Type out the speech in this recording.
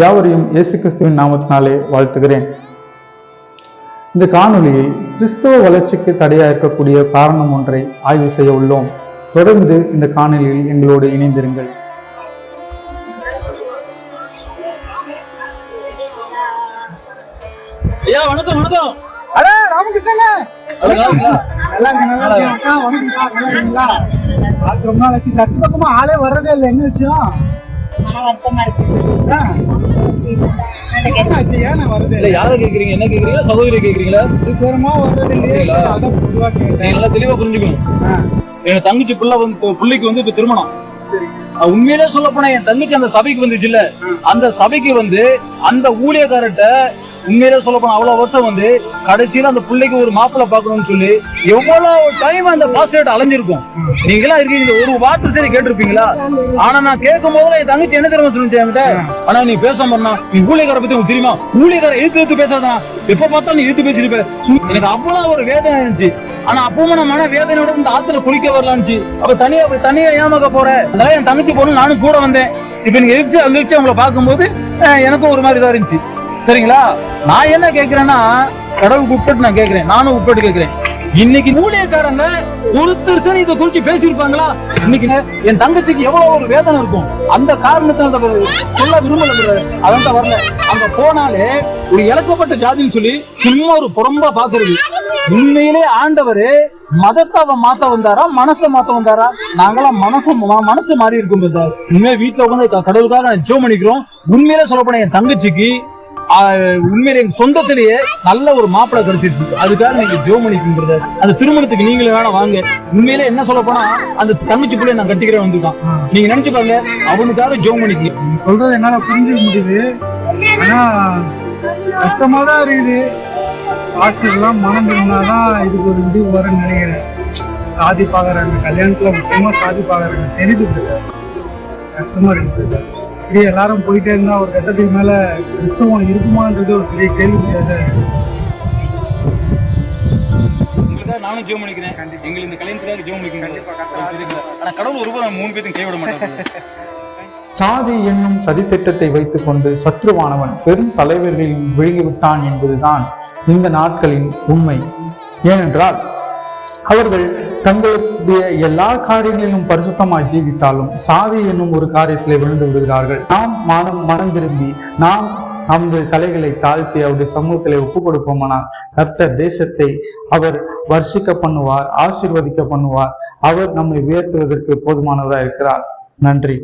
யாவரையும் இயேசு கிறிஸ்துவின் நாமத்தினாலே வாழ்த்துகிறேன். இந்த காணொளியில் கிறிஸ்துவ வளர்ச்சிக்கு தடையா இருக்கக்கூடிய காரணம் ஒன்றை ஆய்வு செய்ய உள்ளோம். தொடர்ந்து இந்த காணொளியில் எங்களோடு இணைந்திருங்கள். ஐயா வணக்கம் வணக்கம். அடே நல்லா ஆளே வர்றதே இல்லை. என்ன விஷயம்? என்ன ஆச்சு ஏன் நான் வரதே இல்ல இல்லை? யாரை கேக்குறீங்க? என்ன கேக்குறீங்களா? சகோதரி கேக்குறீங்களா? நல்லா தெளிவா புரிஞ்சுக்கணும். என் தங்கச்சி புள்ள வந்து புள்ளைக்கு வந்து இப்ப திருமணம். உண்மையிலே சொல்ல போனா என் தங்கச்சி அந்த சபைக்கு வந்துச்சுல்ல. அந்த சபைக்கு வந்து அந்த ஊழியக்காரர்கிட்ட உண்மையிலே சொல்ல போனா அவ்வளவு வருஷம் வந்து கடைசியில அந்த பிள்ளைக்கு ஒரு மாப்பிள்ளை பாக்கணும்னு சொல்லி எவ்வளவு டைம் அந்த பாஸ்வேர்ட் அலைஞ்சிருக்கும். நீங்களா இருக்கீங்க ஒரு வார்த்தை சரி கேட்டிருப்பீங்களா? ஆனா நான் கேட்கும் போதுல என் தங்கச்சி என்ன தெரியுமா சொல்லிட்டு என்கிட்ட? ஆனா நீ பேச மாட்டா நீ ஊழியக்கார பத்தி உனக்கு தெரியுமா? ஊழியக்கார எழுத்து எழுத்து பேசாதா எப்ப பார்த்தா நீ எழுத்து பேசிருப்ப சு- எனக்கு அவ்வளவு ஒரு வேதனை இருந்துச்சு. ஆனா அப்பவும் நான் மன வேதனையோட இந்த ஆத்துல குளிக்க வரலான்னுச்சு அப்ப தனியா தனியா ஏமாக்க போற. அதனால என் தங்கச்சி போன நானும் கூட வந்தேன். இப்ப நீங்க எழுச்சி அங்க எழுச்சி அவங்கள பார்க்கும்போது எனக்கும் ஒரு மாதிரி தான் இருந்துச்சு. சரிங்களா? நான் என்ன கேட்கிறேன்னா கடவுளுக்கு உட்பட்டு நான் கேட்கிறேன் நானும் உட்பட்டு கேட்கிறேன் இன்னைக்கு ஊழியக்காரங்க ஒருத்தர் சரி இதை குறிச்சு பேசியிருப்பாங்களா? இன்னைக்கு என் தங்கச்சிக்கு எவ்வளவு ஒரு வேதனை இருக்கும். அந்த காரணத்தை அந்த சொல்ல விரும்பல அதான் வரல. அங்க போனாலே ஒரு இழக்கப்பட்ட ஜாதின்னு சொல்லி சும்மா ஒரு புறம்பா பாக்குறது உண்மையிலே ஆண்டவரு மதத்தை அவன் மாத்த வந்தாரா மனசை மாத்த வந்தாரா? நாங்களாம் மனசு மனசு மாறி இருக்கும் brother. உண்மையா வீட்டுல உட்காந்து கடவுளுக்காக நான் ஜோ பண்ணிக்கிறோம். உண்மையிலே சொல்ல போனா என் தங்கச்சிக்கு உண்மையிலே எங்க சொந்தத்திலேயே நல்ல ஒரு மாப்பிள்ளை கிடைச்சிருச்சு அதுக்காக நீங்க ஜோமணி பண்றது அந்த திருமணத்துக்கு நீங்களே வேணா வாங்க. உண்மையிலே என்ன சொல்ல போனா அந்த தங்கச்சி பிள்ளை நான் கட்டிக்கிறேன் வந்துட்டான். நீங்க நினைச்சு பாருங்க அவனுக்காக ஜோமணிக்கு சொல்றது என்னால புரிஞ்சுக்க முடியுது. ஆனா கஷ்டமா தான் இருக்குது. ஆசிரியர்லாம் மனம் இருந்தாதான் இதுக்கு ஒரு முடிவு வரும்னு நினைக்கிறேன். சாதி பாக்குறாங்க கல்யாணத்துல முக்கியமா சாதி பாக்குறாங்க தெரியுது கஷ்டமா இருக்குது. இப்படி எல்லாரும் போயிட்டே இருந்தா ஒரு கட்டத்துக்கு மேல கிறிஸ்தவம் இருக்குமான்றது ஒரு பெரிய கேள்விக்குறியாக நானும் ஜெபம் பண்ணிக்கிறேன். எங்களுக்கு இந்த கல்யாணத்துக்காக ஜெபம் பண்ணிக்கிறேன் ஆனா கடவுள் ஒருபோதும் மூணு பேர்த்தையும் கைவிட மாட்டாங்க சாதி என்னும் சதித்திட்டத்தை வைத்துக்கொண்டு சத்ருவானவன் பெரும் தலைவர்களையும் விழுங்கிவிட்டான் என்பதுதான் இந்த நாட்களின் உண்மை. ஏனென்றால் அவர்கள் தங்களுடைய எல்லா காரியங்களிலும் பரிசுத்தமாய் ஜீவித்தாலும் சாதி என்னும் ஒரு காரியத்தில் விழுந்து விடுகிறார்கள். நாம் மனம் மனம் திரும்பி நாம் நமது தலைகளை தாழ்த்தி அவருடைய சமூகத்திலே ஒப்புக் கொடுப்போமானால் கர்த்தர் தேசத்தை அவர் வர்ஷிக்க பண்ணுவார் ஆசிர்வதிக்க பண்ணுவார். அவர் நம்மை உயர்த்துவதற்கு போதுமானவராக இருக்கிறார் நன்றி.